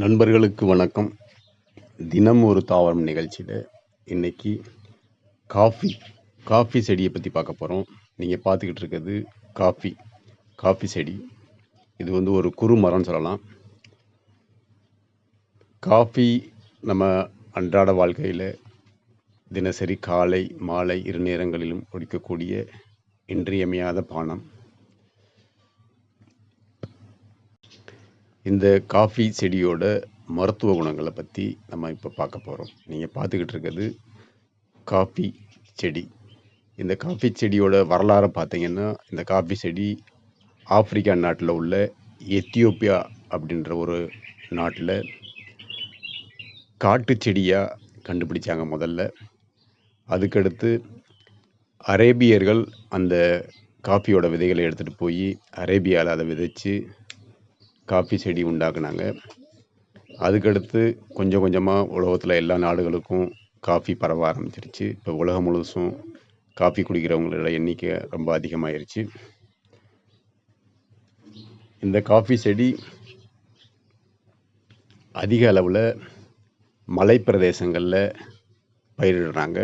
நண்பர்களுக்கு வணக்கம். தினம் ஒரு தாவரம் நிகழ்ச்சியில் இன்றைக்கி காஃபி காஃபி செடியை பற்றி பார்க்க போகிறோம் நீங்கள் பார்த்துக்கிட்டு இருக்கிறது காஃபி காஃபி செடி. இது வந்து ஒரு குறு மரம்னு சொல்லலாம். காஃபி நம்ம அன்றாட வாழ்க்கையில் தினசரி காலை மாலை இரு நேரங்களிலும் குடிக்கக்கூடிய இன்றியமையாத பானம். இந்த காஃபி செடியோட மருத்துவ குணங்களை பற்றி நம்ம இப்போ பார்க்க போகிறோம் நீங்கள் பார்த்துக்கிட்டு இருக்கிறது காஃபி செடி. இந்த காஃபி செடியோட வரலாறை பார்த்தீங்கன்னா இந்த காஃபி செடி ஆப்பிரிக்கா நாட்டில் உள்ள எத்தியோப்பியா அப்படின்ற ஒரு நாட்டில் காட்டு செடியாக கண்டுபிடிச்சாங்க முதல்ல. அதுக்கடுத்து அரேபியர்கள் அந்த காஃபியோட விதைகளை எடுத்துகிட்டு போய் அரேபியாவில் அதை விதைச்சு காஃபி செடி உண்டாக்குனாங்க. அதுக்கடுத்து கொஞ்சம் கொஞ்சமாக உலகத்தில் எல்லா நாடுகளுக்கும் காஃபி பரவ ஆரம்பிச்சிருச்சு. இப்போ உலகம் முழுசும் காஃபி குடிக்கிறவங்களோட எண்ணிக்கை ரொம்ப அதிகமாயிருச்சு. இந்த காஃபி செடி அதிக அளவில் மலை பிரதேசங்களில் பயிரிடுறாங்க.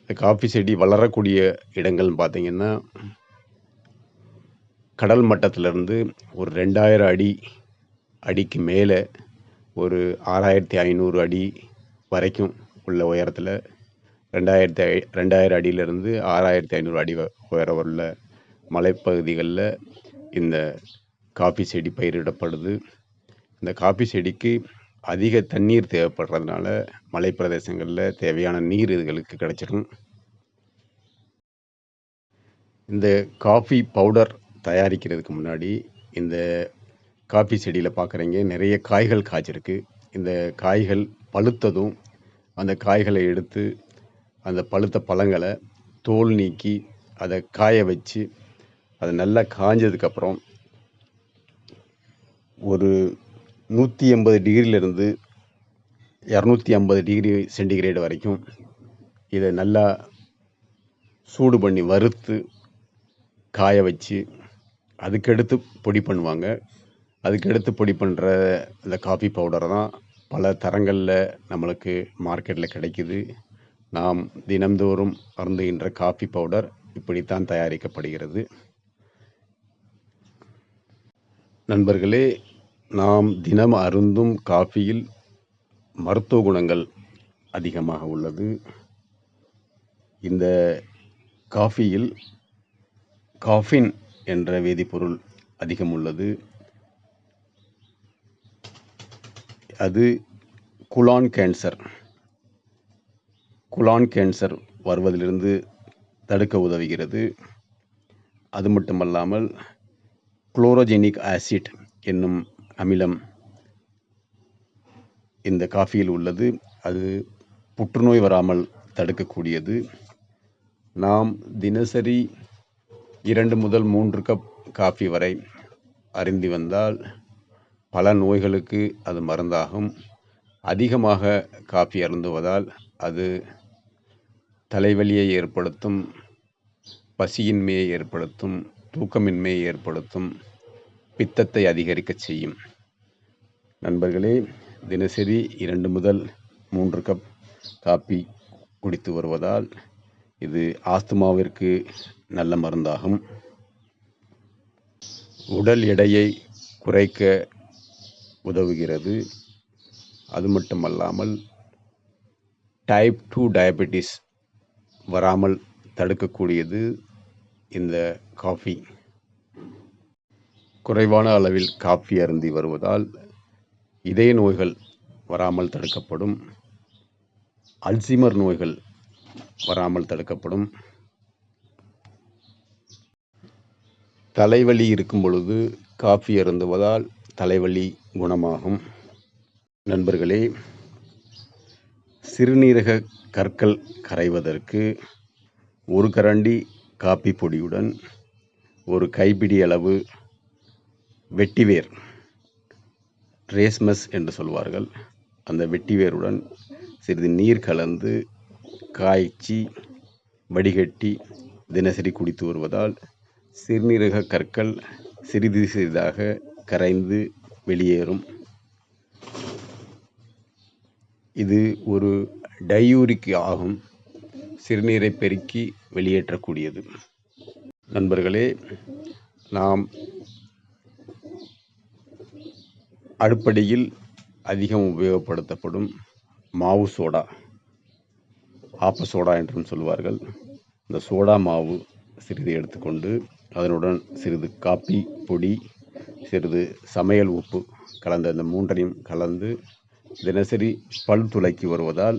இந்த காஃபி செடி வளரக்கூடிய இடங்கள்னு பார்த்தீங்கன்னா கடல் மட்டத்திலிருந்து ஒரு ரெண்டாயிரம் அடி அடிக்கு மேலே ஒரு ஆறாயிரத்தி ஐநூறு அடி வரைக்கும் உள்ள உயரத்தில் ரெண்டாயிரத்தி ஐ ரெண்டாயிரம் அடியிலேருந்து ஆறாயிரத்தி ஐநூறு அடி உயரம் உள்ள மலைப்பகுதிகளில் இந்த காஃபி செடி பயிரிடப்படுது. இந்த காஃபி செடிக்கு அதிக தண்ணீர் தேவைப்படுறதுனால மலைப்பிரதேசங்களில் தேவையான நீர் இதுகளுக்கு கிடைச்சிடும் இந்த காஃபி பவுடர் தயாரிக்கிறதுக்கு முன்னாடி இந்த காஃபி செடியில் பார்க்குறீங்க நிறைய காய்கள் காய்ச்சிருக்கு. இந்த காய்கள் பழுத்ததும் அந்த காய்களை எடுத்து அந்த பழுத்த பழங்களை தோல் நீக்கி அதை காய வச்சு அது நல்லா காஞ்சதுக்கப்புறம் ஒரு நூற்றி எண்பது டிகிரியிலிருந்து இரநூத்தி ஐம்பது டிகிரி சென்டிகிரேடு வரைக்கும் இதை நல்லா சூடு பண்ணி வறுத்து காய வச்சு அதுக்கடுத்து பொடி பண்ணுவாங்க. அதுக்கடுத்து பொடி பண்ணுற அந்த காஃபி பவுடர் தான் பல தரங்களில் நம்மளுக்கு மார்க்கெட்டில் கிடைக்குது. நாம் தினம்தோறும் அருந்துகின்ற காஃபி பவுடர் இப்படித்தான் தயாரிக்கப்படுகிறது. நண்பர்களே நாம் தினம் அருந்தும் காஃபியில் மருத்துவ குணங்கள் அதிகமாக உள்ளது. இந்த காஃபியில் காஃபின் என்ற வேதிப்பொருள் அதிகம் உள்ளது. அது குலான் கேன்சர். குலான் கேன்சர் வருவதிலிருந்து தடுக்க உதவுகிறது. அது மட்டுமல்லாமல் குளோரோஜெனிக் ஆசிட் என்னும் அமிலம் இந்த காஃபியில் உள்ளது. அது புற்றுநோய் வராமல் தடுக்கக்கூடியது. நாம் தினசரி இரண்டு முதல் மூன்று கப் காஃபி வரை அருந்தி வந்தால் பல நோய்களுக்கு அது மருந்தாகும். அதிகமாக காஃபி அருந்துவதால் அது தலைவலியை ஏற்படுத்தும் பசியின்மையை ஏற்படுத்தும் தூக்கமின்மையை ஏற்படுத்தும் பித்தத்தை அதிகரிக்கச் செய்யும். நண்பர்களே தினசரி இரண்டு முதல் மூன்று கப் காப்பி குடித்து வருவதால் இது ஆஸ்துமாவிற்கு நல்ல மருந்தாகும். உடல் எடையை குறைக்க உதவுகிறது. அது மட்டுமல்லாமல் டைப் டூ டயபெட்டிஸ் வராமல் தடுக்கக்கூடியது இந்த காஃபி குறைவான அளவில் காஃபி அருந்தி வருவதால் இதய நோய்கள் வராமல் தடுக்கப்படும். அல்சிமர் நோய்கள் வராமல் தடுக்கப்படும். தலைவலி இருக்கும் பொழுது காஃபி அருந்துவதால் தலைவலி குணமாகும். நண்பர்களே சிறுநீரக கற்கள் கரைவதற்கு ஒரு கரண்டி காப்பி பொடியுடன் ஒரு கைப்பிடி அளவு வெட்டிவேர் ரேஸ்மஸ் என்று சொல்வார்கள். அந்த வெட்டிவேருடன் சிறிது நீர் கலந்து காய்ச்சி வடிகட்டி தினசரி குடித்து வருவதால் சிறுநீரக கற்கள் சிறிது சிறிதாக கரைந்து வெளியேறும். இது ஒரு டையூரிக் ஆகும். சிறுநீரை பெருக்கி வெளியேற்றக்கூடியது. நண்பர்களே நாம் அடுப்படியில் அதிகம் உபயோகப்படுத்தப்படும் மாவு சோடா ஆப்ப சோடா என்றும் சொல்வார்கள். இந்த சோடா மாவு சிறிது எடுத்துக்கொண்டு அதனுடன் சிறிது காப்பி பொடி சிறிது சமையல் உப்பு கலந்த இந்த மூன்றையும் கலந்து தினசரி பல் துளைக்கி வருவதால்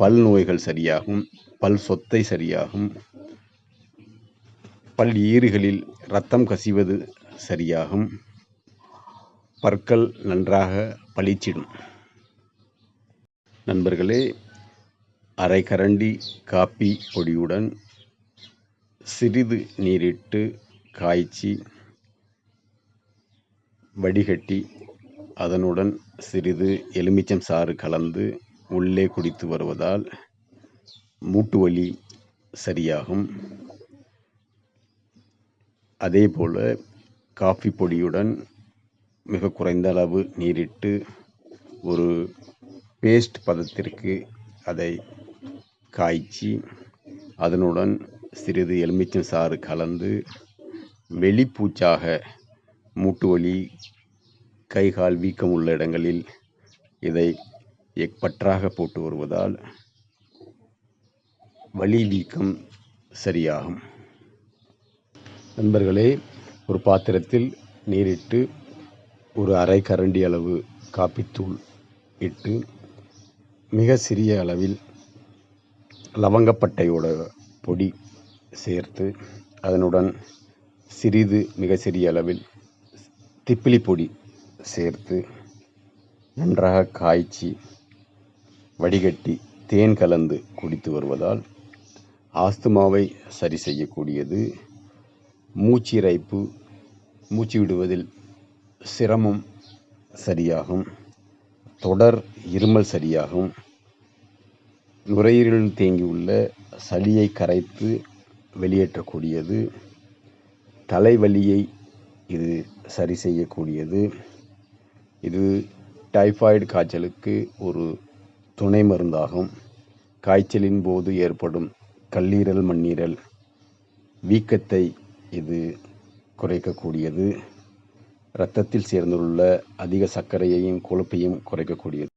பல் நோய்கள் சரியாகும் பல் சொத்தை சரியாகும் பல் ஈறுகளில் ரத்தம் கசிவது சரியாகும் பற்கள் நன்றாக பளிச்சிடும். நண்பர்களே அரை கரண்டி காப்பி பொடியுடன் சிறிது நீரிட்டு காய்ச்சி வடிகட்டி அதனுடன் சிறிது எலுமிச்சம் சாறு கலந்து உள்ளே குடித்து வருவதால் மூட்டு வலி சரியாகும். அதேபோல் காஃபி பொடியுடன் மிக குறைந்த அளவு நீரிட்டு ஒரு பேஸ்ட் பதத்திற்கு அதை காய்ச்சி அதனுடன் சிறிது எலுமிச்சம் சாறு கலந்து வெளிப்பூச்சாக மூட்டு வலி கை கால் வீக்கம் உள்ள இடங்களில் இதை எக்பற்றாக போட்டு வருவதால் வலி வீக்கம் சரியாகும். நண்பர்களே ஒரு பாத்திரத்தில் நீரிட்டு ஒரு அரை கரண்டி அளவு காப்பித்தூள் இட்டு மிக சிறிய அளவில் லவங்கப்பட்டையோட பொடி சேர்த்து அதனுடன் சிறிது மிக சிறிய அளவில் திப்பிலி பொடி சேர்த்து நன்றாக காய்ச்சி வடிகட்டி தேன் கலந்து குடித்து வருவதால் ஆஸ்துமாவை சரி செய்யக்கூடியது. மூச்சிறைப்பு மூச்சு விடுவதில் சிரமம் சரியாகும். தொடர் இருமல் சரியாகும். நுரையீரலில் தேங்கியுள்ள சளியை கரைத்து வெளியேற்றக்கூடியது. தலைவலியை இது சரி செய்யக்கூடியது. இது டைஃபாய்டு காய்ச்சலுக்கு ஒரு துணை மருந்தாகும். காய்ச்சலின் போது ஏற்படும் கல்லீரல் மண்ணீரல் வீக்கத்தை இது குறைக்கக்கூடியது. இரத்தத்தில் சேர்ந்துள்ள அதிக சர்க்கரையையும் கொழுப்பையும் குறைக்கக்கூடியது.